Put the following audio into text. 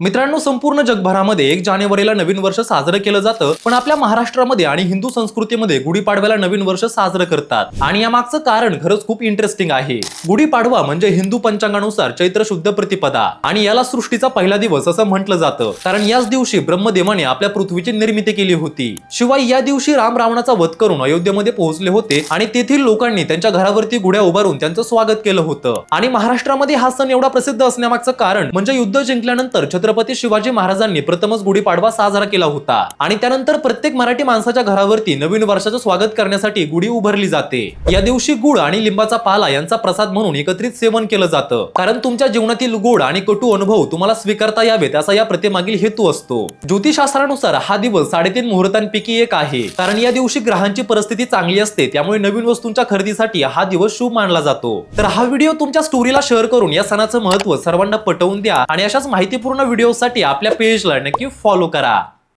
मित्रांनो संपूर्ण जगभरामध्ये एक जानेवारीला नवीन वर्ष साजरं केलं जातं पण आपल्या महाराष्ट्रामध्ये आणि हिंदू संस्कृतीमध्ये गुढीपाडव्याला नवीन वर्ष साजरं करतात. आणि या मागचं कारण खरंच खूप इंटरेस्टिंग आहे. गुढीपाडवा म्हणजे हिंदू पंचांगानुसार चैत्र शुद्ध प्रतिपदा. आणि याला सृष्टीचा पहिला दिवस असं म्हटलं जातं. कारण याच दिवशी ब्रह्मदेवाने आपल्या पृथ्वीची निर्मिती केली होती. शिवाय या दिवशी राम रावणाचा वध करून अयोध्येमध्ये पोहोचले होते आणि तेथील लोकांनी त्यांच्या घरावरती गुढ्या उभारून त्यांचं स्वागत केलं होतं. आणि महाराष्ट्रामध्ये हा सण एवढा प्रसिद्ध असण्यामागचं कारण म्हणजे युद्ध जिंकल्यानंतर छत्रपती शिवाजी महाराजांनी प्रथमच गुढीपाडवा साजरा केला होता. आणि त्यानंतर प्रत्येक मराठी माणसाच्या घरावरती नवीन वर्षाचं स्वागत करण्यासाठी गुढी उभारली जाते. या दिवशी गुळ आणि लिंबाचा पाला यांचा प्रसाद म्हणून एकत्रित सेवन केलं जातं. कारण तुमच्या जीवनातील गोड आणि कटू अनुभव तुम्हाला स्वीकारता यावेत असा या प्रतिमागील हेतू असतो. ज्योतिषशास्त्रानुसार हा दिवस साडेतीन मुहूर्तांपैकी एक आहे. कारण या दिवशी ग्रहांची परिस्थिती चांगली असते त्यामुळे नवीन वस्तूंच्या खरेदीसाठी हा दिवस शुभ मानला जातो. तर हा व्हिडिओ तुमच्या स्टोरीला शेअर करून या सणाचं महत्त्व सर्वांना पटवून द्या आणि अशाच माहितीपूर्ण व्हिडिओसाठी आपल्या पेजला नक्की फॉलो करा.